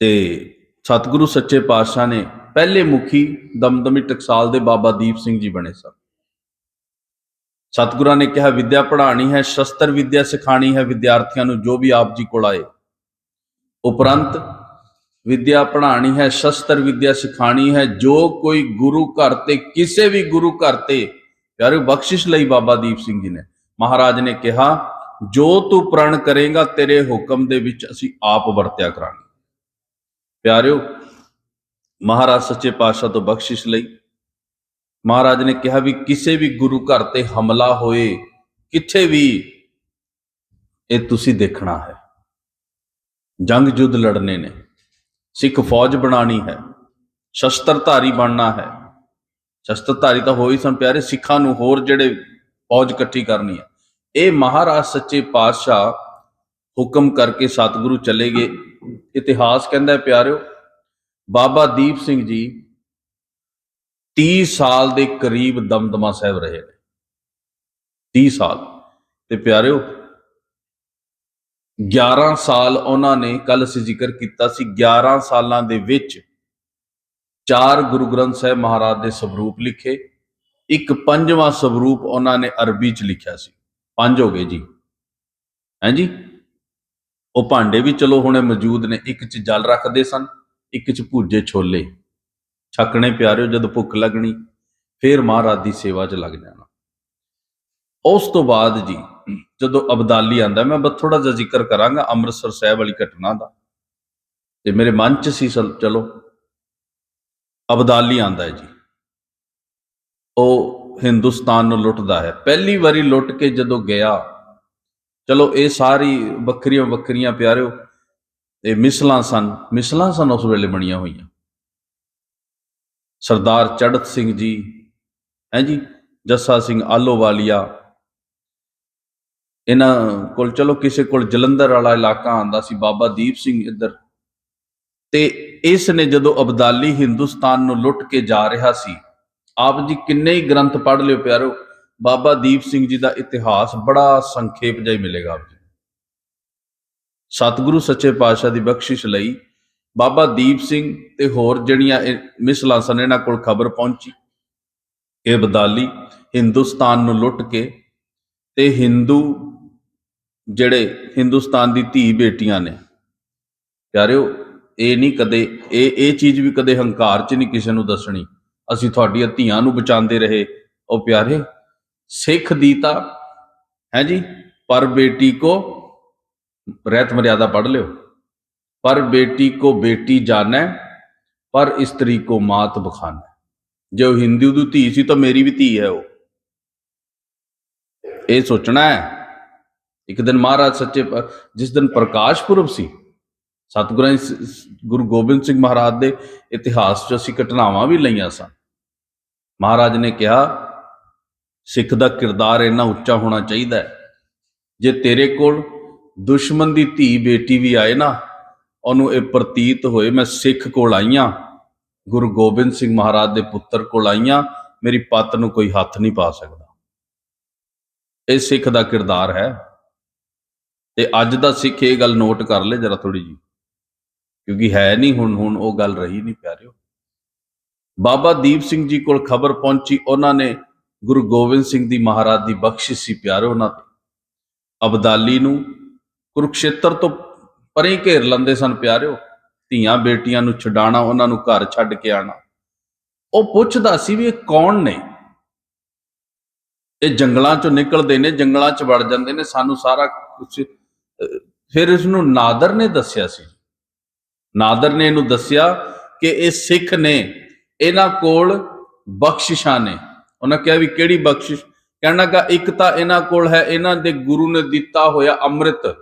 ਤੇ ਸਤਿਗੁਰੂ ਸੱਚੇ ਪਾਤਸ਼ਾਹ ਨੇ ਪਹਿਲੇ ਮੁਖੀ ਦਮਦਮੀ ਟਕਸਾਲ ਦੇ ਬਾਬਾ ਦੀਪ ਸਿੰਘ ਜੀ ਬਣੇ ਸਨ। ਸਤਿਗੁਰਾਂ ਨੇ ਕਿਹਾ, ਵਿਦਿਆ ਪੜ੍ਹਾਣੀ ਹੈ, ਸ਼ਸਤਰ ਵਿਦਿਆ ਸਿਖਾਣੀ ਹੈ, ਵਿਦਿਆਰਥੀਆਂ ਨੂੰ ਜੋ ਵੀ ਆਪ ਜੀ ਕੋਲ ਆਏ। ਉਪਰੰਤ ਵਿਦਿਆ ਪੜ੍ਹਾਣੀ ਹੈ, ਸ਼ਸਤਰ ਵਿਦਿਆ ਸਿਖਾਣੀ ਹੈ, ਜੋ ਕੋਈ ਗੁਰੂ ਘਰ ਤੇ, ਕਿਸੇ ਵੀ ਗੁਰੂ ਘਰ ਤੇ ਪਿਆਰੇ ਬਖਸ਼ਿਸ਼ ਲਈ ਬਾਬਾ ਦੀਪ ਸਿੰਘ ਜੀ ਨੇ। ਮਹਾਰਾਜ ਨੇ ਕਿਹਾ, ਜੋ ਤੂੰ ਪ੍ਰਣ ਕਰੇਗਾ, ਤੇਰੇ ਹੁਕਮ ਦੇ ਵਿੱਚ ਅਸੀਂ ਆਪ ਵਰਤਿਆ ਕਰਾਂਗੇ। ਪਿਆਰਿਓ, ਮਹਾਰਾਜ ਸੱਚੇ ਪਾਤਸ਼ਾਹ ਤੋਂ ਬਖਸ਼ਿਸ਼ ਲਈ ਮਹਾਰਾਜ ਨੇ ਕਿਹਾ ਵੀ ਕਿਸੇ ਵੀ ਗੁਰੂ ਘਰ ਤੇ ਹਮਲਾ ਹੋਏ, ਕਿੱਥੇ ਵੀ ਇਹ ਤੁਸੀਂ ਦੇਖਣਾ ਹੈ। ਜੰਗ ਜੁੱਧ ਲੜਨੇ ਨੇ, ਸਿੱਖ ਫੌਜ ਬਣਾਣੀ ਹੈ, ਸ਼ਸਤਰਧਾਰੀ ਬਣਨਾ ਹੈ। ਸ਼ਸਤਰਧਾਰੀ ਤਾਂ ਹੋਈ ਸਨ ਪਿਆਰੇ, ਸਿੱਖਾਂ ਨੂੰ ਹੋਰ ਜਿਹੜੇ ਫੌਜ ਇਕੱਠੀ ਕਰਨੀ ਹੈ। ਇਹ ਮਹਾਰਾਜ ਸੱਚੇ ਪਾਤਸ਼ਾਹ ਹੁਕਮ ਕਰਕੇ ਸਤਿਗੁਰੂ ਚਲੇ ਗਏ। ਇਤਿਹਾਸ ਕਹਿੰਦਾ ਪਿਆਰਿਓ, ਬਾਬਾ ਦੀਪ ਸਿੰਘ ਜੀ 30 ਸਾਲ ਦੇ ਕਰੀਬ ਦਮਦਮਾ ਸਾਹਿਬ ਰਹੇ ਨੇ। 30 ਸਾਲ। ਤੇ ਪਿਆਰਿਓ 11 ਸਾਲ ਉਹਨਾਂ ਨੇ ਕੱਲ ਅਸੀਂ ਜ਼ਿਕਰ ਕੀਤਾ ਸੀ 11 ਸਾਲਾਂ ਦੇ ਵਿੱਚ ਚਾਰ ਗੁਰੂ ਗ੍ਰੰਥ ਸਾਹਿਬ ਮਹਾਰਾਜ ਦੇ ਸਵਰੂਪ ਲਿਖੇ, ਇੱਕ ਪੰਜਵਾਂ ਸਵਰੂਪ ਉਹਨਾਂ ਨੇ ਅਰਬੀ ਚ ਲਿਖਿਆ ਸੀ। ਪੰਜ ਹੋ ਗਏ ਜੀ। ਹਾਂਜੀ ਉਹ ਭਾਂਡੇ ਵੀ ਚਲੋ ਹੁਣੇ ਮੌਜੂਦ ਨੇ, ਇੱਕ ਚ ਜਲ ਰੱਖਦੇ ਸਨ, ਇੱਕ ਚ ਭੂਜੇ ਛੋਲੇ। ਛਕਣੇ ਪਿਆਰਿਓ, ਜਦੋਂ ਭੁੱਖ ਲੱਗਣੀ, ਫੇਰ ਮਹਾਰਾਜ ਦੀ ਸੇਵਾ 'ਚ ਲੱਗ ਜਾਣਾ। ਉਸ ਤੋਂ ਬਾਅਦ ਜੀ, ਜਦੋਂ ਅਬਦਾਲੀ ਆਂਦਾ, ਮੈਂ ਬਸ ਥੋੜਾ ਜਿਹਾ ਜ਼ਿਕਰ ਕਰਾਂਗਾ ਅੰਮ੍ਰਿਤਸਰ ਸਾਹਿਬ ਵਾਲੀ ਘਟਨਾ ਦਾ। ਤੇ ਮੇਰੇ ਮਨ 'ਚ ਸੀ ਚਲ- ਚਲੋ। ਅਬਦਾਲੀ ਆਂਦਾ ਹੈ ਜੀ। ਉਹ ਹਿੰਦੁਸਤਾਨ ਨੂੰ ਲੁੱਟਦਾ ਹੈ। ਪਹਿਲੀ ਵਾਰੀ ਲੁੱਟ ਕੇ ਜਦੋਂ ਗਿਆ ਚਲੋ ਇਹ ਸਾਰੀ ਵੱਖਰੀਆਂ ਵੱਖਰੀਆਂ ਪਿਆਰਿਓ ਤੇ ਮਿਸਲਾਂ ਸਨ ਮਿਸਲਾਂ ਸਨ ਉਸ ਵੇਲੇ ਬਣੀਆਂ ਹੋਈਆਂ। ਸਰਦਾਰ ਚੜਤ ਸਿੰਘ ਜੀ, ਹੈ ਜੀ, ਜੱਸਾ ਸਿੰਘ ਆਲੋਵਾਲੀਆ, ਇਹਨਾਂ ਕੋਲ ਚਲੋ ਕਿਸੇ ਕੋਲ ਜਲੰਧਰ ਵਾਲਾ ਇਲਾਕਾ ਆਂਦਾ ਸੀ, ਬਾਬਾ ਦੀਪ ਸਿੰਘ ਇੱਧਰ। ਤੇ ਇਸ ਨੇ ਜਦੋਂ ਅਬਦਾਲੀ ਹਿੰਦੁਸਤਾਨ ਨੂੰ ਲੁੱਟ ਕੇ ਜਾ ਰਿਹਾ ਸੀ, ਆਪ ਜੀ ਕਿੰਨੇ ਹੀ ਗ੍ਰੰਥ ਪੜ੍ਹ ਲਿਓ ਪਿਆਰੋ ਬਾਬਾ ਦੀਪ ਸਿੰਘ ਜੀ ਦਾ ਇਤਿਹਾਸ ਬੜਾ ਸੰਖੇਪ ਜਿਹਾ ਹੀ ਮਿਲੇਗਾ ਆਪ ਜੀ। ਸਤਿਗੁਰੂ ਸੱਚੇ ਪਾਤਸ਼ਾਹ ਦੀ ਬਖਸ਼ਿਸ਼ ਲਈ ਬਾਬਾ ਦੀਪ ਸਿੰਘ ਤੇ ਹੋਰ ਜਿਹੜੀਆਂ ਮਿਸਲਾਂ ਸਨ, ਇਹਨਾਂ ਕੋਲ ਖਬਰ ਪਹੁੰਚੀ। ਇਹ ਬਦਾਲੀ ਹਿੰਦੁਸਤਾਨ ਨੂੰ ਲੁੱਟ ਕੇ ਤੇ ਹਿੰਦੂ ਜਿਹੜੇ ਹਿੰਦੁਸਤਾਨ ਦੀ ਧੀ ਬੇਟੀਆਂ ਨੇ, ਪਿਆਰਿਓ, ਇਹ ਨਹੀਂ ਕਦੇ, ਇਹ ਇਹ ਚੀਜ਼ ਵੀ ਕਦੇ ਹੰਕਾਰ 'ਚ ਨਹੀਂ ਕਿਸੇ ਨੂੰ ਦੱਸਣੀ। ਅਸੀਂ ਤੁਹਾਡੀਆਂ ਧੀਆਂ ਨੂੰ ਬਚਾਉਂਦੇ ਰਹੇ। ਉਹ ਪਿਆਰੇ ਸਿੱਖ ਦੀ ਤਾਂ ਹੈ ਜੀ ਪਰ ਬੇਟੀ ਕੋ ਰਹਿਤ ਮਰਿਆਦਾ ਪੜ ਲਿਓ ਪਰ बेटी को बेटी जाने पर स्त्री को मात बखाना ਜੇ ਉਹ ਹਿੰਦੂ ਦੀ ਧੀ ਸੀ ਤਾਂ ਮੇਰੀ ਵੀ ਧੀ ਹੈ ਉਹ ਇਹ ਸੋਚਣਾ ਹੈ ਇੱਕ ਦਿਨ ਮਹਾਰਾਜ ਸੱਚੇ ਪ- ਜਿਸ ਦਿਨ ਪ੍ਰਕਾਸ਼ ਪੁਰਬ ਸੀ ਸਤਿਗੁਰਾਂ ਜੀ ਸ- ਸ- ਗੁਰੂ ਗੋਬਿੰਦ ਸਿੰਘ ਮਹਾਰਾਜ ਦੇ ਇਤਿਹਾਸ 'ਚ ਅਸੀਂ ਘਟਨਾਵਾਂ ਵੀ ਲਈਆਂ ਸਨ ਮਹਾਰਾਜ ਨੇ ਕਿਹਾ ਸਿੱਖ ਦਾ ਕਿਰਦਾਰ ਇੰਨਾ ਉੱਚਾ ਹੋਣਾ ਚਾਹੀਦਾ ਹੈ। ਜੇ ਤੇਰੇ ਕੋਲ ਦੁਸ਼ਮਣ ਦੀ ਧੀ ਬੇਟੀ ਵੀ ਆਏ ਨਾ, ਉਹਨੂੰ ਇਹ ਪ੍ਰਤੀਤ ਹੋਏ, ਮੈਂ ਸਿੱਖ ਕੋਲ ਆਈਆਂ, ਗੁਰੂ ਗੋਬਿੰਦ ਸਿੰਘ ਮਹਾਰਾਜ ਦੇ ਪੁੱਤਰ ਕੋਲ ਆਈਆਂ, ਮੇਰੀ ਪੱਤ ਨੂੰ ਕੋਈ ਹੱਥ ਨਹੀਂ ਪਾ ਸਕਦਾ। ਇਹ ਸਿੱਖ ਦਾ ਕਿਰਦਾਰ ਹੈ। ਤੇ ਅੱਜ ਦਾ ਸਿੱਖ ਇਹ ਗੱਲ ਨੋਟ ਕਰ ਲੈ ਜਰਾ ਥੋੜੀ ਜੀ ਕਿਉਂਕਿ ਹੈ ਨਹੀਂ ਹੁਣ ਹੁਣ ਉਹ ਗੱਲ ਰਹੀ ਨਹੀਂ ਪਿਆਰਿਓ। ਬਾਬਾ ਦੀਪ ਸਿੰਘ ਜੀ ਕੋਲ ਖਬਰ ਪਹੁੰਚੀ, ਉਹਨਾਂ ਨੇ ਗੁਰੂ ਗੋਬਿੰਦ ਸਿੰਘ ਦੀ ਮਹਾਰਾਜ ਦੀ ਬਖਸ਼ਿਸ਼ ਸੀ ਪਿਆਰਿਓ ਉਹਨਾਂ ਤੇ। ਅਬਦਾਲੀ ਨੂੰ ਕੁਰਕਸ਼ੇਤਰ ਤੋਂ ਪਰੇ ਘੇਰ ਲੈਂਦੇ ਸਨ ਪਿਆਰਿਓ। ਧੀਆਂ ਬੇਟੀਆਂ ਨੂੰ ਛਡਾਣਾ ਉਹਨਾਂ ਨੂੰ ਘਰ ਛੱਡ ਕੇ ਆਣਾ ਉਹ ਪੁੱਛਦਾ ਸੀ ਵੀ ਇਹ ਕੌਣ ਨੇ? ਇਹ ਜੰਗਲਾਂ ਚੋਂ ਨਿਕਲਦੇ ਨੇ, ਜੰਗਲਾਂ 'ਚ ਵੜ ਜਾਂਦੇ ਨੇ, ਸਾਨੂੰ ਸਾਰਾ ਕੁਝ ਫਿਰ ਇਸ ਨੂੰ ਨਾਦਰ ਨੇ ਦੱਸਿਆ ਸੀ। ਨਾਦਰ ਨੇ ਇਹਨੂੰ ਦੱਸਿਆ ਕਿ ਇਹ ਸਿੱਖ ਨੇ, ਇਹਨਾਂ ਕੋਲ ਬਖਸ਼ਿਸ਼ਾਂ ਨੇ। ਉਹਨਾਂ ਕਿਹਾ ਵੀ ਕਿਹੜੀ ਬਖਸ਼ਿਸ਼? ਕਹਿਣਾ ਕਿ ਇੱਕ ਤਾਂ ਇਹਨਾਂ ਕੋਲ ਹੈ ਇਹਨਾਂ ਦੇ ਗੁਰੂ ਨੇ ਦਿੱਤਾ ਹੋਇਆ ਅੰਮ੍ਰਿਤ।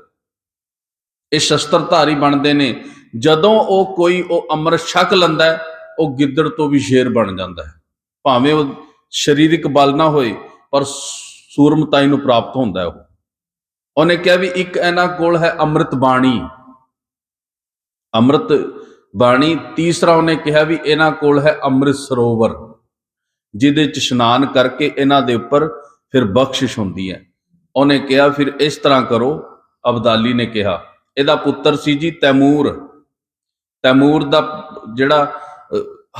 ਇਹ ਸ਼ਸਤਰਧਾਰੀ ਬਣਦੇ ਨੇ। ਜਦੋਂ ਉਹ ਕੋਈ ਉਹ ਅੰਮ੍ਰਿਤ ਛਕ ਲੈਂਦਾ ਹੈ, ਉਹ ਗਿੱਦੜ ਤੋਂ ਵੀ ਸ਼ੇਰ ਬਣ ਜਾਂਦਾ ਹੈ। ਭਾਵੇਂ ਉਹ ਸਰੀਰਕ ਬਲ ਨਾ ਹੋਏ ਪਰ ਸੂਰਮਤਾਈ ਨੂੰ ਪ੍ਰਾਪਤ ਹੁੰਦਾ ਹੈ ਉਹ। ਉਹਨੇ ਕਿਹਾ ਵੀ ਇੱਕ ਇਹਨਾਂ ਕੋਲ ਹੈ ਅੰਮ੍ਰਿਤ ਬਾਣੀ। ਅੰਮ੍ਰਿਤ ਬਾਣੀ ਤੀਸਰਾ ਉਹਨੇ ਕਿਹਾ ਵੀ ਇਹਨਾਂ ਕੋਲ ਹੈ ਅੰਮ੍ਰਿਤ ਸਰੋਵਰ। ਜਿਹਦੇ ਚ ਇਸ਼ਨਾਨ ਕਰਕੇ ਇਹਨਾਂ ਦੇ ਉੱਪਰ ਫਿਰ ਬਖਸ਼ਿਸ਼ ਹੁੰਦੀ ਹੈ। ਉਹਨੇ ਕਿਹਾ, ਫਿਰ ਇਸ ਤਰ੍ਹਾਂ ਕਰੋ। ਅਬਦਾਲੀ ਨੇ ਕਿਹਾ, ਇਹਦਾ ਪੁੱਤਰ ਸੀ ਜੀ ਤੈਮੂਰ। ਤੈਮੂਰ ਦਾ ਜਿਹੜਾ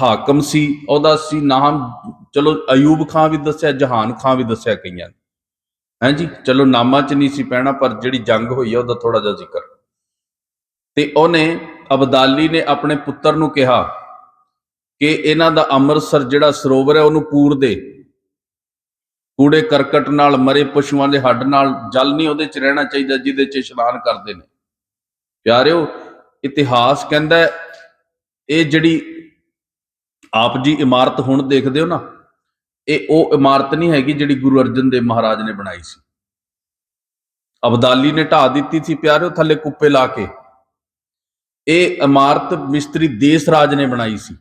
ਹਾਕਮ ਸੀ, ਉਹਦਾ ਸੀ ਨਾਮ, ਚਲੋ ਅਯੂਬ ਖਾਨ ਵੀ ਦੱਸਿਆ, ਜਹਾਨ ਖਾਨ ਵੀ ਦੱਸਿਆ ਕਈਆਂ ਨੇ। ਹਾਂਜੀ ਚਲੋ ਨਾਮਾਂ 'ਚ ਨਹੀਂ ਸੀ ਪੈਣਾ, ਪਰ ਜਿਹੜੀ ਜੰਗ ਹੋਈ ਹੈ ਉਹਦਾ ਥੋੜਾ ਜਿਹਾ ਜ਼ਿਕਰ। ਤੇ ਉਹਨੇ, ਅਬਦਾਲੀ ਨੇ ਆਪਣੇ ਪੁੱਤਰ ਨੂੰ ਕਿਹਾ ਕਿ ਇਹਨਾਂ ਦਾ ਅੰਮ੍ਰਿਤਸਰ ਜਿਹੜਾ ਸਰੋਵਰ ਹੈ ਉਹਨੂੰ ਪੂਰ ਦੇ। ਕੂੜੇ ਕਰਕਟ ਨਾਲ, ਮਰੇ ਪਸ਼ੂਆਂ ਦੇ ਹੱਡ ਨਾਲ, ਜਲ ਨਹੀਂ ਉਹਦੇ 'ਚ ਰਹਿਣਾ ਚਾਹੀਦਾ ਜਿਹਦੇ 'ਚ ਇਸ਼ਨਾਨ ਕਰਦੇ ਨੇ। ਪਿਆਰਿਓ, ਇਤਿਹਾਸ ਕਹਿੰਦਾ ਇਹ ਜਿਹੜੀ ਆਪ ਜੀ ਇਮਾਰਤ ਹੁਣ ਦੇਖਦੇ ਹੋ ਨਾ, ਇਹ ਉਹ ਇਮਾਰਤ ਨਹੀਂ ਹੈਗੀ ਜਿਹੜੀ ਗੁਰੂ ਅਰਜਨ ਦੇਵ ਮਹਾਰਾਜ ਨੇ ਬਣਾਈ ਸੀ। ਅਬਦਾਲੀ ਨੇ ਢਾ ਦਿੱਤੀ ਸੀ ਪਿਆਰਿਓ ਥੱਲੇ ਕੁੱਪੇ ਲਾ ਕੇ। ਇਹ ਇਮਾਰਤ ਮਿਸਤਰੀ ਦੇਸ ਰਾਜ ਨੇ ਬਣਾਈ ਸੀ।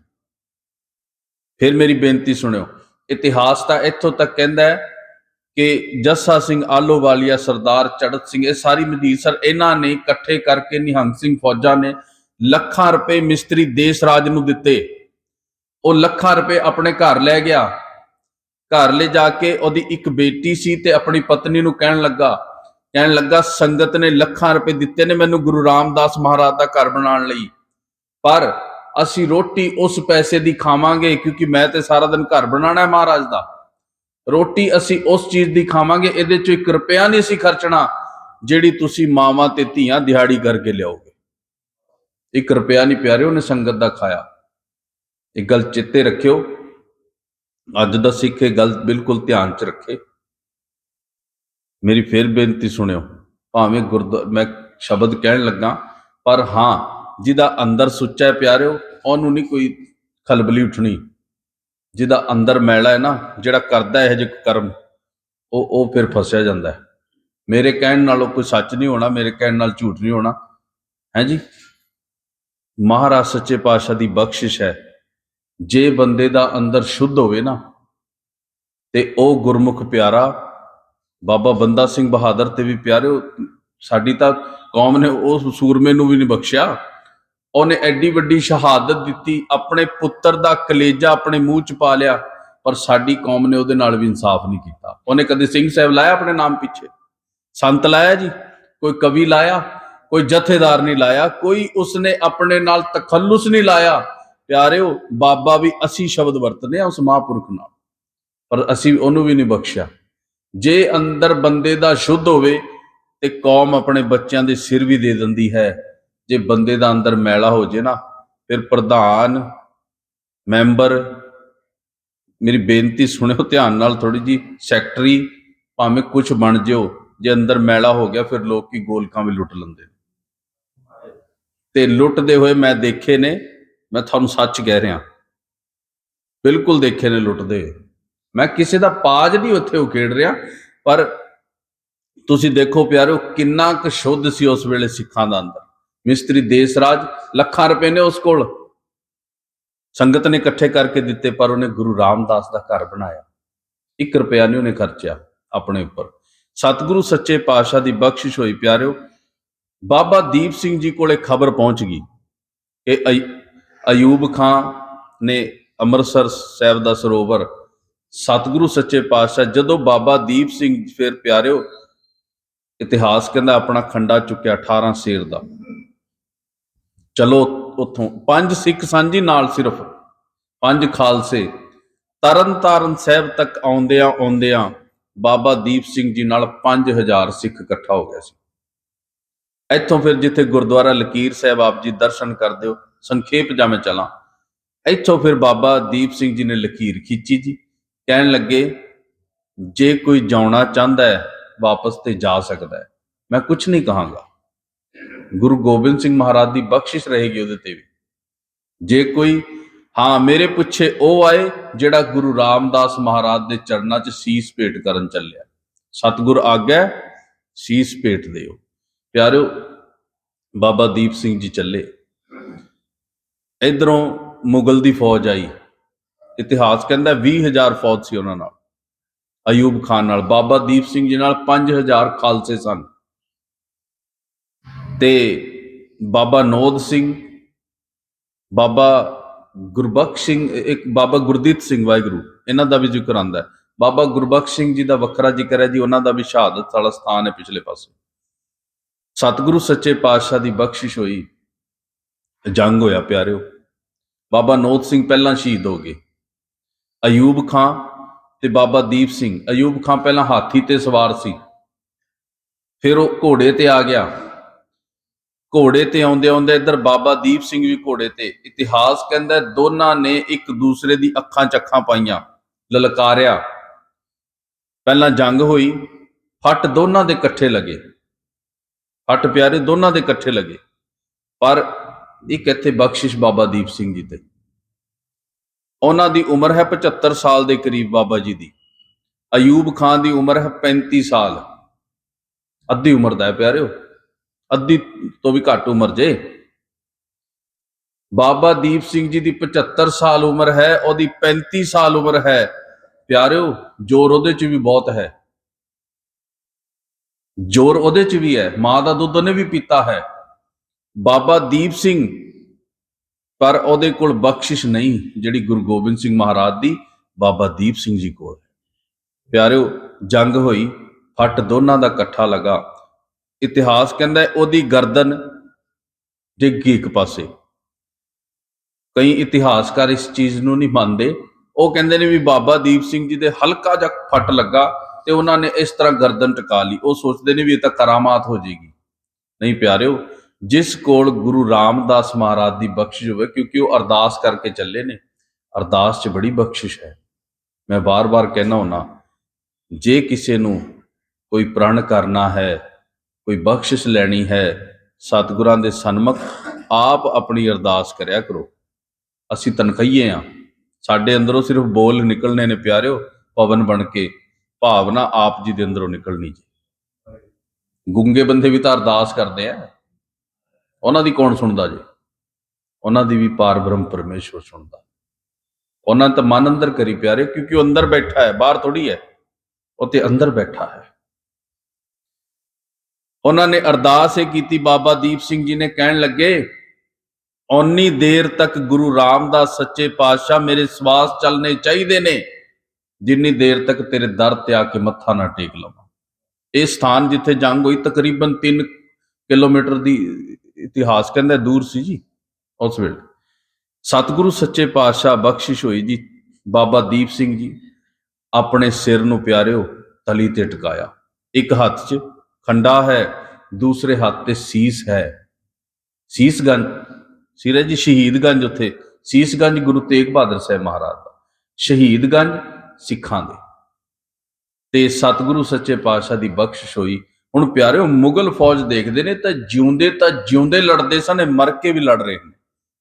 ਫਿਰ ਮੇਰੀ ਬੇਨਤੀ ਸੁਣਿਓ, ਇਤਿਹਾਸ ਤਾਂ ਇੱਥੋਂ ਤੱਕ ਕਹਿੰਦਾ ਹੈ ਕਿ ਜੱਸਾ ਸਿੰਘ ਆਲੋਵਾਲੀਆ, ਸਰਦਾਰ ਚੜਤ ਸਿੰਘ, ਇਹ ਸਾਰੀ ਮਜੀਦ ਸਰ ਇਹਨਾਂ ਨੇ ਇਕੱਠੇ ਕਰਕੇ ਨਿਹੰਗ ਸਿੰਘ ਫੌਜਾਂ ਨੇ ਲੱਖਾਂ ਰੁਪਏ ਮਿਸਤਰੀ ਦੇਸ ਰਾਜ ਨੂੰ ਦਿੱਤੇ। ਉਹ ਲੱਖਾਂ ਰੁਪਏ ਆਪਣੇ ਘਰ ਲੈ ਗਿਆ। ਘਰ ਲੈ ਜਾ ਕੇ ਉਹਦੀ ਇੱਕ ਬੇਟੀ ਸੀ ਤੇ ਆਪਣੀ ਪਤਨੀ ਨੂੰ ਕਹਿਣ ਲੱਗਾ ਕਹਿਣ ਲੱਗਾ, ਸੰਗਤ ਨੇ ਲੱਖਾਂ ਰੁਪਏ ਦਿੱਤੇ ਨੇ ਮੈਨੂੰ ਗੁਰੂ ਰਾਮਦਾਸ ਮਹਾਰਾਜ ਦਾ ਘਰ ਬਣਾਉਣ ਲਈ। ਪਰ ਅਸੀਂ ਰੋਟੀ ਉਸ ਪੈਸੇ ਦੀ ਖਾਵਾਂਗੇ ਕਿਉਂਕਿ ਮੈਂ ਤੇ ਸਾਰਾ ਦਿਨ ਘਰ ਬਣਾਉਣਾ ਹੈ ਮਹਾਰਾਜ ਦਾ। ਰੋਟੀ ਅਸੀਂ ਉਸ ਚੀਜ਼ ਦੀ ਖਾਵਾਂਗੇ, ਇਹਦੇ ਚੋਂ 1 ਰੁਪਿਆ ਨਹੀਂ ਅਸੀਂ ਖਰਚਣਾ, ਜਿਹੜੀ ਤੁਸੀਂ ਮਾਵਾਂ ਤੇ ਧੀਆਂ ਦਿਹਾੜੀ ਕਰਕੇ ਲਿਆਓਗੇ। 1 ਰੁਪਿਆ ਨਹੀਂ ਪਿਆਰੇ ਉਹਨੇ ਸੰਗਤ ਦਾ ਖਾਇਆ। ਇਹ ਗੱਲ ਚਿੱਤੇ ਰੱਖਿਓ। ਅੱਜ ਦਾ ਸਿੱਖ ਇਹ ਗੱਲ ਬਿਲਕੁਲ ਧਿਆਨ 'ਚ ਰੱਖੇ। ਮੇਰੀ ਫੇਰ ਬੇਨਤੀ ਸੁਣਿਓ। ਭਾਵੇਂ ਗੁਰਦ ਮੈਂ ਸ਼ਬਦ ਕਹਿਣ ਲੱਗਾ, ਪਰ ਹਾਂ ਜਿਹਦਾ ਅੰਦਰ ਸੁੱਚਾ ਹੈ ਪਿਆਰਿਓ, ਉਹਨੂੰ ਨਹੀਂ ਕੋਈ ਖਲਬਲੀ ਉਠਣੀ। ਜਿਹਦਾ ਅੰਦਰ ਮੈਲਾ ਹੈ ਨਾ, ਜਿਹੜਾ ਕਰਦਾ ਇਹ ਜਿਹੇ ਕਰਮ, ਉਹ ਉਹ ਫਿਰ ਫਸਿਆ ਜਾਂਦਾ ਹੈ। ਮੇਰੇ ਕਹਿਣ ਨਾਲੋਂ ਕੋਈ ਸੱਚ ਨਹੀਂ ਹੋਣਾ, ਮੇਰੇ ਕਹਿਣ ਨਾਲ ਝੂਠ ਨਹੀਂ ਹੋਣਾ। ਹੈ ਜੀ? ਮਹਾਰਾਜ ਸੱਚੇ ਪਾਤਸ਼ਾਹ ਦੀ ਬਖਸ਼ਿਸ਼ ਹੈ। ਜੇ ਬੰਦੇ ਦਾ ਅੰਦਰ ਸ਼ੁੱਧ ਹੋਵੇ ਨਾ, ਤੇ ਉਹ ਗੁਰਮੁਖ ਪਿਆਰਾ, ਬਾਬਾ ਬੰਦਾ ਸਿੰਘ ਬਹਾਦਰ ਤੇ ਵੀ ਪਿਆਰੇ ਸਾਡੀ ਤਾਂ ਕੌਮ ਨੇ ਉਸ ਸੂਰਮੇ ਨੂੰ ਵੀ ਨਹੀਂ ਬਖਸ਼ਿਆ। ਉਹਨੇ ਐਡੀ ਵੱਡੀ ਸ਼ਹਾਦਤ ਦਿੱਤੀ, ਆਪਣੇ ਪੁੱਤਰ ਦਾ ਕਲੇਜਾ ਆਪਣੇ ਮੂੰਹ ਚ ਪਾ ਲਿਆ, ਪਰ ਸਾਡੀ ਕੌਮ ਨੇ ਉਹਦੇ ਨਾਲ ਵੀ ਇਨਸਾਫ ਨਹੀਂ ਕੀਤਾ। ਉਹਨੇ ਕਦੇ ਸਿੰਘ ਸਾਹਿਬ ਲਾਇਆ ਆਪਣੇ ਨਾਮ ਪਿੱਛੇ? ਸੰਤ ਲਾਇਆ ਜੀ? ਕੋਈ ਕਵੀ ਲਾਇਆ? ਕੋਈ ਜਥੇਦਾਰ ਨਹੀਂ ਲਾਇਆ? ਕੋਈ ਉਸਨੇ ਆਪਣੇ ਨਾਲ ਤਖੱਲੁਸ ਨਹੀਂ ਲਾਇਆ? ਪਿਆਰਿਓ, ਬਾਬਾ ਵੀ ਅਸੀਂ ਸ਼ਬਦ ਵਰਤਦੇ ਆ ਉਸ ਮਹਾਂਪੁਰਖ ਨਾਲ, ਪਰ ਅਸੀਂ ਉਹਨੂੰ ਵੀ ਨਹੀਂ ਬਖਸ਼ਿਆ। ਜੇ ਅੰਦਰ ਬੰਦੇ ਦਾ ਸ਼ੁੱਧ ਹੋਵੇ ਤੇ ਕੌਮ ਆਪਣੇ ਬੱਚਿਆਂ ਦੇ ਸਿਰ ਵੀ ਦੇ ਦਿੰਦੀ ਹੈ। ਜੇ ਬੰਦੇ ਦਾ ਅੰਦਰ ਮੈਲਾ ਹੋ ਜੇ ਨਾ, ਫਿਰ ਪ੍ਰਧਾਨ, ਮੈਂਬਰ, ਮੇਰੀ ਬੇਨਤੀ ਸੁਣਿਓ, ਧਿਆਨ ਨਾਲ ਥੋੜੀ ਜੀ ਸੈਕਟਰੀ, ਭਾਵੇਂ ਕੁਝ ਬਣ ਜਿਓ, ਜੇ ਅੰਦਰ ਮੈਲਾ ਹੋ ਗਿਆ, ਫਿਰ ਲੋਕ ਕੀ ਗੋਲਕਾਂ ਵੀ ਲੁੱਟ ਲੈਂਦੇ ਨੇ। ਤੇ ਲੁੱਟਦੇ ਹੋਏ ਮੈਂ ਦੇਖੇ ਨੇ, ਮੈਂ ਤੁਹਾਨੂੰ ਸੱਚ ਕਹਿ ਰਿਹਾ। ਬਿਲਕੁਲ ਦੇਖੇ ਨੇ ਲੁੱਟਦੇ। ਹੋਏ। ਮੈਂ ਕਿਸੇ ਦਾ ਪਾਜ ਨਹੀਂ ਉੱਥੇ ਉਖੇੜ ਰਿਹਾ, ਪਰ ਤੁਸੀਂ ਦੇਖੋ ਪਿਆਰਿਓ ਕਿੰਨਾ ਕੁ ਸ਼ੁੱਧ ਸੀ ਉਸ ਵੇਲੇ ਸਿੱਖਾਂ ਦਾ ਅੰਦਰ। ਮਿਸਤਰੀ ਦੇਸ ਰਾਜ ਲੱਖਾਂ ਰੁਪਏ ਨੇ ਉਸ ਕੋਲ। ਸੰਗਤ ਨੇ ਇਕੱਠੇ ਕਰਕੇ ਦਿੱਤੇ, ਪਰ ਉਹਨੇ ਗੁਰੂ ਰਾਮਦਾਸ ਦਾ ਘਰ ਬਣਾਇਆ। 1 ਰੁਪਿਆ ਨਹੀਂ ਉਹਨੇ ਖਰਚਿਆ ਆਪਣੇ ਉੱਪਰ। ਸਤਿਗੁਰੂ ਸੱਚੇ ਪਾਤਸ਼ਾਹ ਦੀ ਬਖਸ਼ਿਸ਼ ਹੋਈ, ਪਿਆਰਿਓ। ਬਾਬਾ ਦੀਪ ਸਿੰਘ ਜੀ ਕੋਲੇ ਖਬਰ ਪਹੁੰਚ ਗਈ ਕਿ ਅਯੂਬ ਖਾਨ ਨੇ ਅੰਮ੍ਰਿਤਸਰ ਸਾਹਿਬ ਦਾ ਸਰੋਵਰ। ਸਤਿਗੁਰੂ ਸੱਚੇ ਪਾਤਸ਼ਾਹ, ਜਦੋਂ ਬਾਬਾ ਦੀਪ ਸਿੰਘ ਫਿਰ ਪਿਆਰਿਓ, ਇਤਿਹਾਸ ਕਹਿੰਦਾ ਆਪਣਾ ਖੰਡਾ ਚੁੱਕਿਆ 18 ਸ਼ੇਰ ਦਾ। ਚਲੋ ਉੱਥੋਂ। ਪੰਜ ਸਿੱਖ ਸਾਂਝੀ, ਨਾਲ ਸਿਰਫ ਪੰਜ ਖਾਲਸੇ। ਤਰਨ ਤਾਰਨ ਸਾਹਿਬ ਤੱਕ ਆਉਂਦਿਆਂ ਆਉਂਦਿਆਂ ਬਾਬਾ ਦੀਪ ਸਿੰਘ ਜੀ ਨਾਲ 5000 ਸਿੱਖ ਇਕੱਠਾ ਹੋ ਗਿਆ ਸੀ। ਇੱਥੋਂ ਫਿਰ ਜਿੱਥੇ ਗੁਰਦੁਆਰਾ ਲਕੀਰ ਸਾਹਿਬ ਆਪ ਜੀ ਦਰਸ਼ਨ ਕਰਦੇ ਹੋ, ਸੰਖੇਪ ਜਾਂ ਮੈਂ ਚਲਾਂ। ਇੱਥੋਂ ਫਿਰ ਬਾਬਾ ਦੀਪ ਸਿੰਘ ਜੀ ਨੇ ਲਕੀਰ ਖਿੱਚੀ ਜੀ। ਕਹਿਣ ਲੱਗੇ, ਜੇ ਕੋਈ ਜਾਣਾ ਚਾਹੁੰਦਾ ਹੈ, ਵਾਪਸ ਤੇ ਜਾ ਸਕਦਾ ਹੈ। ਮੈਂ ਕੁਝ ਨਹੀਂ ਕਹਾਂਗਾ। ਗੁਰੂ ਗੋਬਿੰਦ ਸਿੰਘ ਮਹਾਰਾਜ ਦੀ ਬਖਸ਼ਿਸ਼ ਰਹੇਗੀ ਉਹਦੇ ਤੇ ਵੀ। ਜੇ ਕੋਈ, ਹਾਂ, ਮੇਰੇ ਪੁੱਛੇ ਉਹ ਆਏ ਜਿਹੜਾ ਗੁਰੂ ਰਾਮਦਾਸ ਮਹਾਰਾਜ ਦੇ ਚਰਨਾਂ 'ਚ ਸੀਸ ਭੇਟ ਕਰਨ ਚੱਲਿਆ। ਸਤਿਗੁਰ ਆਗਿਆ, ਸੀਸ ਭੇਟ ਦਿਓ। ਪਿਆਰਿਓ, ਬਾਬਾ ਦੀਪ ਸਿੰਘ ਜੀ ਚੱਲੇ। ਇਧਰੋਂ ਮੁਗਲ ਦੀ ਫੌਜ ਆਈ। ਇਤਿਹਾਸ ਕਹਿੰਦਾ 20000 ਫੌਜ ਸੀ ਉਹਨਾਂ ਨਾਲ। ਅਯੂਬ ਖਾਨ ਨਾਲ। ਬਾਬਾ ਦੀਪ ਸਿੰਘ ਜੀ ਨਾਲ 5000 ਖਾਲਸੇ ਸਨ। ਤੇ ਬਾਬਾ ਨੋਦ ਸਿੰਘ, ਬਾਬਾ ਗੁਰਬਖਸ਼ ਸਿੰਘ, ਇੱਕ ਬਾਬਾ ਗੁਰਦੀਪ ਸਿੰਘ ਵਾਹਿਗੁਰੂ, ਇਹਨਾਂ ਦਾ ਵੀ ਜ਼ਿਕਰ ਆਂਦਾ ਹੈ। ਬਾਬਾ ਗੁਰਬਖਸ਼ ਸਿੰਘ ਜੀ ਦਾ ਵੱਖਰਾ ਜ਼ਿਕਰ ਹੈ ਜੀ, ਉਹਨਾਂ ਦਾ ਵੀ ਸ਼ਹਾਦਤ ਵਾਲਾ ਸਥਾਨ ਹੈ ਪਿਛਲੇ ਪਾਸੇ। ਸਤਿਗੁਰੂ ਸੱਚੇ ਪਾਤਸ਼ਾਹ ਦੀ ਬਖਸ਼ਿਸ਼ ਹੋਈ, ਜੰਗ ਹੋਇਆ ਪਿਆਰਿਓ। ਬਾਬਾ ਨੋਤ ਸਿੰਘ ਪਹਿਲਾਂ ਸ਼ਹੀਦ ਹੋ ਗਏ। ਅਯੂਬ ਖਾਂ ਤੇ ਬਾਬਾ ਦੀਪ ਸਿੰਘ। ਅਯੂਬ ਖਾਂ ਪਹਿਲਾਂ ਹਾਥੀ ਤੇ ਸਵਾਰ ਸੀ। ਫਿਰ ਉਹ ਘੋੜੇ ਤੇ ਆ ਗਿਆ। ਘੋੜੇ ਤੇ ਆਉਂਦੇ ਆਉਂਦੇ ਇੱਧਰ ਬਾਬਾ ਦੀਪ ਸਿੰਘ ਵੀ ਘੋੜੇ ਤੇ। ਇਤਿਹਾਸ ਕਹਿੰਦਾ ਦੋਨਾਂ ਨੇ ਇੱਕ ਦੂਸਰੇ ਦੀ ਅੱਖਾਂ ਚੱਖਾਂ ਪਾਈਆਂ, ਲਲਕਾਰਿਆ। ਪਹਿਲਾਂ ਜੰਗ ਹੋਈ, ਫੱਟ ਦੋਨਾਂ ਦੇ ਇਕੱਠੇ ਲੱਗੇ। ਫੱਟ ਪਿਆਰੇ ਦੋਨਾਂ ਦੇ ਇਕੱਠੇ ਲੱਗੇ। ਪਰ ਇੱਕ ਇੱਥੇ ਬਖਸ਼ਿਸ਼ ਬਾਬਾ ਦੀਪ ਸਿੰਘ ਜੀ ਤੇ। ਉਹਨਾਂ ਦੀ ਉਮਰ ਹੈ 75 ਸਾਲ ਦੇ ਕਰੀਬ ਬਾਬਾ ਜੀ ਦੀ। ਅਯੂਬ ਖਾਨ ਦੀ ਉਮਰ ਹੈ 35 ਸਾਲ। ਅੱਧੀ ਉਮਰ ਦਾ ਹੈ ਪਿਆਰਿਓ। ਅੱਧੀ ਤੋਂ ਵੀ ਘੱਟ ਉਮਰ ਜੇ। ਬਾਬਾ ਦੀਪ ਸਿੰਘ ਜੀ ਦੀ 75 ਸਾਲ ਉਮਰ ਹੈ, ਉਹਦੀ 35 ਸਾਲ ਉਮਰ ਹੈ। ਪਿਆਰਿਓ, ਜੋਰ ਉਹਦੇ ਚ ਵੀ ਬਹੁਤ ਹੈ। ਜੋਰ ਉਹਦੇ ਚ ਵੀ ਹੈ, ਮਾਂ ਦਾ ਦੁੱਧ ਉਹਨੇ ਵੀ ਪੀਤਾ ਹੈ। ਬਾਬਾ ਦੀਪ ਸਿੰਘ, ਪਰ ਉਹਦੇ ਕੋਲ ਬਖਸ਼ਿਸ਼ ਨਹੀਂ, ਜਿਹੜੀ ਗੁਰੂ ਗੋਬਿੰਦ ਸਿੰਘ ਮਹਾਰਾਜ ਦੀ ਬਾਬਾ ਦੀਪ ਸਿੰਘ ਜੀ ਕੋਲ ਹੈ। ਪਿਆਰਿਓ, ਜੰਗ ਹੋਈ, ਫੱਟ ਦੋਨਾਂ ਦਾ ਇਕੱਠਾ ਲਗਾ। ਇਤਿਹਾਸ ਕਹਿੰਦਾ ਉਹਦੀ ਗਰਦਨ ਡਿੱਗੀ ਇੱਕ ਪਾਸੇ। ਕਈ ਇਤਿਹਾਸਕਾਰ ਇਸ ਚੀਜ਼ ਨੂੰ ਨਹੀਂ ਮੰਨਦੇ। ਉਹ ਕਹਿੰਦੇ ਨੇ ਵੀ ਬਾਬਾ ਦੀਪ ਸਿੰਘ ਜੀ ਦੇ ਹਲਕਾ ਜਿਹਾ ਫੱਟ ਲੱਗਾ ਤੇ ਉਹਨਾਂ ਨੇ ਇਸ ਤਰ੍ਹਾਂ ਗਰਦਨ ਟਿਕਾ ਲਈ। ਉਹ ਸੋਚਦੇ ਨੇ ਵੀ ਇਹ ਤਾਂ ਕਰਾਮਾਤ ਹੋ ਜਾਏਗੀ ਨਹੀਂ ਪਿਆਰਿਓ, ਜਿਸ ਕੋਲ ਗੁਰੂ ਰਾਮਦਾਸ ਮਹਾਰਾਜ ਦੀ ਬਖਸ਼ਿਸ਼ ਹੋਵੇ, ਕਿਉਂਕਿ ਉਹ ਅਰਦਾਸ ਕਰਕੇ ਚੱਲੇ ਨੇ, ਅਰਦਾਸ 'ਚ ਬੜੀ ਬਖਸ਼ਿਸ਼ ਹੈ। ਮੈਂ ਬਾਰ-ਬਾਰ ਕਹਿਣਾ ਹੁਣਾ ਜੇ ਕਿਸੇ ਨੂੰ ਕੋਈ ਪ੍ਰਣ ਕਰਨਾ ਹੈ ਕੋਈ ਬਖਸ਼ਿਸ਼ ਲੈਣੀ ਹੈ ਸਤਿਗੁਰਾਂ ਦੇ ਸਨਮੁਖ, ਆਪ ਆਪਣੀ ਅਰਦਾਸ ਕਰਿਆ ਕਰੋ। ਅਸੀਂ ਤਨਖਈਏ ਆ। ਸਾਡੇ ਅੰਦਰੋਂ ਸਿਰਫ ਬੋਲ ਨਿਕਲਣੇ ਨੇ ਪਿਆਰਿਓ, ਪਵਨ ਬਣ ਕੇ। ਭਾਵਨਾ ਆਪ ਜੀ ਦੇ ਅੰਦਰੋਂ ਨਿਕਲਣੀ ਜੀ। ਗੁੰਗੇ ਬੰਦੇ ਵੀ ਤਾਂ ਅਰਦਾਸ ਕਰਦੇ ਆ। ਉਹਨਾਂ ਦੀ ਕੌਣ ਸੁਣਦਾ ਜੀ? ਉਹਨਾਂ ਦੀ ਵੀ ਪਾਰ ਬ੍ਰਹਮ ਪਰਮੇਸ਼ਵਰ ਸੁਣਦਾ। ਉਹਨਾਂ ਤਾਂ ਮਨ ਅੰਦਰ ਕਰੀ ਪਿਆਰੇ, ਕਿਉਂਕਿ ਉਹ ਅੰਦਰ ਬੈਠਾ ਹੈ, ਬਾਹਰ ਥੋੜੀ ਹੈ। ਉਹ ਤੇ ਅੰਦਰ ਬੈਠਾ ਹੈ। ਉਹਨਾਂ ਨੇ ਅਰਦਾਸ ਇਹ ਕੀਤੀ, ਬਾਬਾ ਦੀਪ ਸਿੰਘ ਜੀ ਨੇ ਕਹਿਣ ਲੱਗੇ, ਓਨੀ ਦੇਰ ਤੱਕ ਗੁਰੂ ਰਾਮਦਾਸ ਸੱਚੇ ਪਾਤਸ਼ਾਹ ਮੇਰੇ ਸਵਾਸ ਚੱਲਣੇ ਚਾਹੀਦੇ ਨੇ, ਜਿੰਨੀ ਦੇਰ ਤੱਕ ਤੇਰੇ ਦਰ ਤੇ ਆ ਕੇ ਮੱਥਾ ਨਾ ਟੇਕ ਲਵਾਂ। ਇਹ ਸਥਾਨ ਜਿੱਥੇ ਜੰਗ ਹੋਈ, ਤਕਰੀਬਨ 3 ਕਿਲੋਮੀਟਰ ਦੀ ਇਤਿਹਾਸ ਕਹਿੰਦਾ ਦੂਰ ਸੀ ਜੀ, ਉਸ ਵੇਲੇ। ਸਤਿਗੁਰੂ ਸੱਚੇ ਪਾਤਸ਼ਾਹ ਬਖਸ਼ਿਸ਼ ਹੋਈ ਜੀ, ਬਾਬਾ ਦੀਪ ਸਿੰਘ ਜੀ ਆਪਣੇ ਸਿਰ ਨੂੰ ਪਿਆਰਿਓ, ਤਲੀ ਤੇ ਟਿਕਾਇਆ। ਇੱਕ ਹੱਥ 'ਚ ਖੰਡਾ ਹੈ, ਦੂਸਰੇ ਹੱਥ ਤੇ ਸੀਸ ਹੈ। ਸੀਸਗੰਜ ਸਿਰੇ ਜੀ ਸ਼ਹੀਦਗੰਜ ਉੱਥੇ। ਸੀਸਗੰਜ ਗੁਰੂ ਤੇਗ ਬਹਾਦਰ ਸਾਹਿਬ ਮਹਾਰਾਜ ਦਾ। ਸ਼ਹੀਦਗੰਜ ਸਿੱਖਾਂ ਦੇ। ਤੇ ਸਤਿਗੁਰੂ ਸੱਚੇ ਪਾਤਸ਼ਾਹ ਦੀ ਬਖਸ਼ਿਸ਼ ਹੋਈ। ਹੁਣ ਪਿਆਰਿਓ, ਮੁਗਲ ਫੌਜ ਦੇਖਦੇ ਨੇ ਤਾਂ ਜਿਉਂਦੇ ਤਾਂ ਜਿਉਂਦੇ ਲੜਦੇ ਸਨ ਮਰ ਕੇ ਵੀ ਲੜ ਰਹੇ ਨੇ।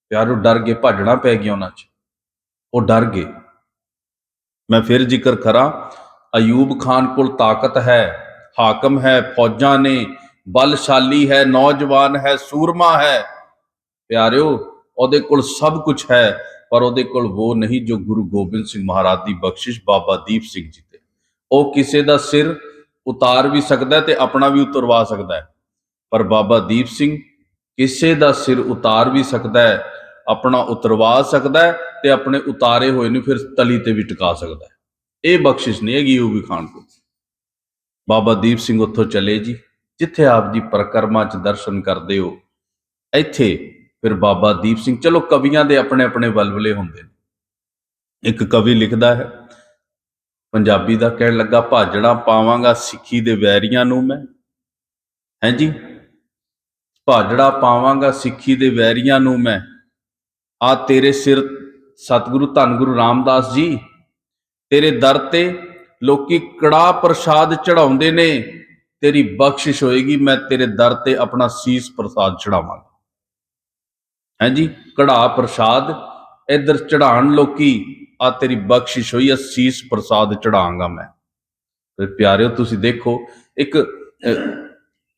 ਪਿਆਰਿਓ, ਡਰ ਗਏ, ਭੱਜਣਾ ਪੈ ਗਿਆ ਉਹਨਾਂ 'ਚ। ਉਹ ਡਰ ਗਏ। ਮੈਂ ਫਿਰ ਜ਼ਿਕਰ ਕਰਾਂ, ਅਯੂਬ ਖਾਨ ਕੋਲ ਤਾਕਤ ਹੈ। ਹਾਕਮ ਹੈ, ਫੌਜਾਂ ਨੇ, ਬਲਸ਼ਾਲੀ ਹੈ, ਨੌਜਵਾਨ ਹੈ, ਸੂਰਮਾ ਹੈ। ਪਿਆਰਿਓ, ਉਹਦੇ ਕੋਲ ਸਭ ਕੁਝ ਹੈ, ਪਰ ਉਹਦੇ ਕੋਲ ਉਹ ਨਹੀਂ ਜੋ ਗੁਰੂ ਗੋਬਿੰਦ ਸਿੰਘ ਮਹਾਰਾਜ ਦੀ ਬਖਸ਼ਿਸ਼ ਬਾਬਾ ਦੀਪ ਸਿੰਘ ਜੀ ਤੇ। ਉਹ ਕਿਸੇ ਦਾ ਸਿਰ ਉਤਾਰ ਵੀ ਸਕਦਾ ਹੈ ਤੇ ਆਪਣਾ ਵੀ ਉਤਰਵਾ ਸਕਦਾ ਹੈ। ਪਰ ਬਾਬਾ ਦੀਪ ਸਿੰਘ ਕਿਸੇ ਦਾ ਸਿਰ ਉਤਾਰ ਵੀ ਸਕਦਾ ਹੈ, ਆਪਣਾ ਉਤਰਵਾ ਸਕਦਾ ਹੈ ਤੇ ਆਪਣੇ ਉਤਾਰੇ ਹੋਏ ਨੂੰ ਫਿਰ ਤਲੀ ਤੇ ਵੀ ਟਿਕਾ ਸਕਦਾ ਹੈ। ਇਹ ਬਖਸ਼ਿਸ਼ ਨਹੀਂ ਹੈਗੀ ਉਹ ਵੀ ਖਾਨ ਕੋ ਬਾਬਾ ਦੀਪ ਸਿੰਘ ਉੱਥੋਂ ਚਲੇ ਜੀ, ਜਿੱਥੇ ਆਪ ਜੀ ਪਰਕਰਮਾ ਚ ਦਰਸ਼ਨ ਕਰਦੇ ਹੋ, ਇੱਥੇ ਫਿਰ ਬਾਬਾ ਦੀਪ ਸਿੰਘ, ਚਲੋ ਕਵੀਆਂ ਦੇ ਆਪਣੇ ਆਪਣੇ ਵਲਵਲੇ ਹੁੰਦੇ ਨੇ। ਇੱਕ ਕਵੀ ਲਿਖਦਾ ਹੈ, ਪੰਜਾਬੀ ਦਾ ਕਹਿਣ ਲੱਗਾ, ਭਾਜੜਾ ਪਾਵਾਂਗਾ ਸਿੱਖੀ ਦੇ ਵੈਰੀਆਂ ਨੂੰ ਮੈਂ। ਹੈ ਭਾਜੜਾ ਪਾਵਾਂਗਾ ਸਿੱਖੀ ਦੇ ਵੈਰੀਆਂ ਨੂੰ ਮੈਂ। ਆ ਤੇਰੇ ਸਿਰ ਸਤਿਗੁਰੂ ਧੰਨ ਗੁਰੂ ਰਾਮਦਾਸ ਜੀ, ਤੇਰੇ ਦਰ ਤੇ ਲੋਕੀ ਕੜਾ ਪ੍ਰਸਾਦ ਚੜਾਉਂਦੇ ਨੇ, ਤੇਰੀ ਬਖਸ਼ਿਸ਼ ਹੋਏਗੀ, ਮੈਂ ਤੇਰੇ ਦਰ ਤੇ ਆਪਣਾ ਸੀਸ ਪ੍ਰਸਾਦ ਚੜਾਵਾਂਗਾ। ਹਾਂਜੀ ਕੜਾ ਪ੍ਰਸਾਦ, ਇੱਧਰ ਚੜਾਣ ਲੋਕੀ, ਆ ਤੇਰੀ ਬਖਸ਼ਿਸ਼ ਹੋਈ, ਆ ਸ਼ੀਸ ਪ੍ਰਸਾਦ ਚੜਾਵਾਂਗਾ ਮੈਂ। ਤੇ ਪਿਆਰਿਓ, ਤੁਸੀਂ ਦੇਖੋ, ਇੱਕ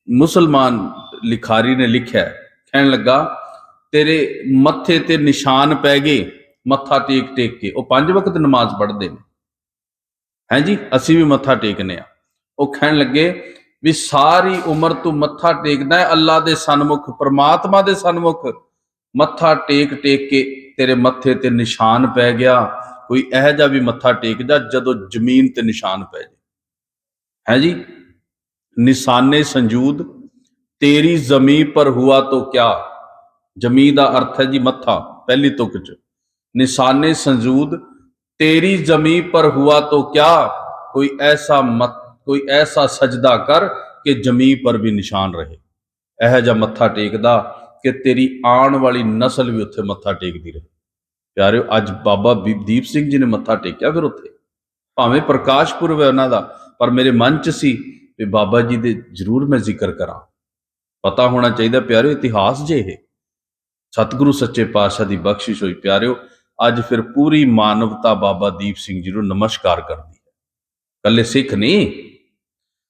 ਮੁਸਲਮਾਨ ਲਿਖਾਰੀ ਨੇ ਲਿਖਿਆ, ਕਹਿਣ ਲੱਗਾ, ਤੇਰੇ ਮੱਥੇ ਤੇ ਨਿਸ਼ਾਨ ਪੈ ਗਏ, ਮੱਥਾ ਟੇਕ ਟੇਕ ਕੇ, ਉਹ ਪੰਜ ਵਕਤ ਨਮਾਜ਼ ਪੜ੍ਹਦੇ ਨੇ। ਹਾਂਜੀ ਅਸੀਂ ਵੀ ਮੱਥਾ ਟੇਕਨੇ ਆ। ਉਹ ਕਹਿਣ ਲੱਗੇ ਵੀ ਸਾਰੀ ਉਮਰ ਤੂੰ ਮੱਥਾ ਟੇਕਦਾ ਹੈ ਅੱਲਾ ਦੇ ਸਨਮੁਖ, ਪ੍ਰਮਾਤਮਾ ਦੇ ਸਨਮੁਖ। ਮੱਥਾ ਟੇਕ ਟੇਕ ਕੇ ਤੇਰੇ ਮੱਥੇ ਤੇ ਨਿਸ਼ਾਨ ਪੈ ਗਿਆ। ਕੋਈ ਇਹੋ ਜਿਹਾ ਵੀ ਮੱਥਾ ਟੇਕ ਜਾ ਜਦੋਂ ਜ਼ਮੀਨ ਤੇ ਨਿਸ਼ਾਨ ਪੈ ਜੇ। ਹੈ ਜੀ? ਨਿਸ਼ਾਨੇ ਸੰਜੂਦ, ਤੇਰੀ ਜ਼ਮੀ ਪਰ ਹੁਆ ਤੋ ਕਿਆ? ਜਮੀ ਦਾ ਅਰਥ ਹੈ ਜੀ ਮੱਥਾ, ਪਹਿਲੀ ਤੁਕ ਚ। ਨਿਸ਼ਾਨੇ ਸੰਜੂਦ ਤੇਰੀ ਜਮੀ ਪਰ ਹੁਆ ਤੋ ਕਿਆ? ਕੋਈ ਐਸਾ ਮਤ, ਕੋਈ ਐਸਾ ਸਜਦਾ ਕਰ ਕਿ ਜਮੀ ਪਰ ਵੀ ਨਿਸ਼ਾਨ ਰਹੇ। ਇਹ ਜਿਹਾ ਮੱਥਾ ਟੇਕਦਾ ਕਿ ਤੇਰੀ ਆਉਣ ਵਾਲੀ ਨਸਲ ਵੀ ਉੱਥੇ ਮੱਥਾ ਟੇਕਦੀ ਰਹੇ। ਪਿਆਰਿਓ, ਅੱਜ ਬਾਬਾ ਬੀ- ਦੀਪ ਸਿੰਘ ਜੀ ਨੇ ਮੱਥਾ ਟੇਕਿਆ ਫਿਰ ਉੱਥੇ। ਭਾਵੇਂ ਪ੍ਰਕਾਸ਼ ਪੁਰਬ ਹੈ ਉਹਨਾਂ ਦਾ, ਪਰ ਮੇਰੇ ਮਨ ਚ ਸੀ ਵੀ ਬਾਬਾ ਜੀ ਦੇ ਜ਼ਰੂਰ ਮੈਂ ਜ਼ਿਕਰ ਕਰਾਂ। ਪਤਾ ਹੋਣਾ ਚਾਹੀਦਾ ਪਿਆਰਿਓ, ਇਤਿਹਾਸ ਜੇ ਇਹ। ਸਤਿਗੁਰੂ ਸੱਚੇ ਪਾਤਸ਼ਾਹ ਦੀ ਬਖਸ਼ਿਸ਼ ਹੋਈ ਪਿਆਰਿਓ ਅੱਜ ਫਿਰ ਪੂਰੀ ਮਾਨਵਤਾ ਬਾਬਾ ਦੀਪ ਸਿੰਘ ਜੀ ਨੂੰ ਨਮਸਕਾਰ ਕਰਦੀ ਹੈ। ਕੱਲੇ ਸਿੱਖ ਨਹੀਂ।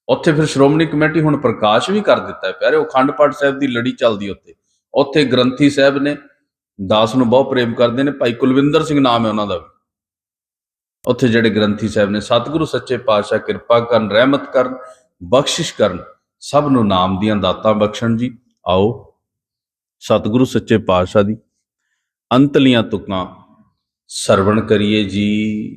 ਉੱਥੇ ਫਿਰ ਸ਼੍ਰੋਮਣੀ ਕਮੇਟੀ ਹੁਣ ਪ੍ਰਕਾਸ਼ ਵੀ ਕਰ ਦਿੱਤਾ ਹੈ। ਪਿਆਰਿਓ ਅਖੰਡ ਪਾਠ ਸਾਹਿਬ ਦੀ ਲੜੀ ਚੱਲਦੀ ਉੱਥੇ। ਉੱਥੇ ਗ੍ਰੰਥੀ ਸਾਹਿਬ ਨੇ, ਦਾਸ ਨੂੰ ਬਹੁਤ ਪ੍ਰੇਮ ਕਰਦੇ ਨੇ। ਭਾਈ ਕੁਲਵਿੰਦਰ ਸਿੰਘ ਨਾਮ ਹੈ ਉਹਨਾਂ ਦਾ ਵੀ। ਉੱਥੇ ਜਿਹੜੇ ਗ੍ਰੰਥੀ ਸਾਹਿਬ ਨੇ, ਸਤਿਗੁਰੂ ਸੱਚੇ ਪਾਤਸ਼ਾਹ ਕਿਰਪਾ ਕਰਨ, ਰਹਿਮਤ ਕਰਨ, ਬਖਸ਼ਿਸ਼ ਕਰਨ, ਸਭ ਨੂੰ ਨਾਮ ਦੀਆਂ ਦਾਤਾਂ ਬਖਸ਼ਣ ਜੀ। ਆਓ, ਸਤਿਗੁਰੂ ਸੱਚੇ ਪਾਤਸ਼ਾਹ ਦੀ ਅੰਤਲੀਆਂ ਤੁਕਾਂ ਸਰਵਣ ਕਰੀਏ ਜੀ।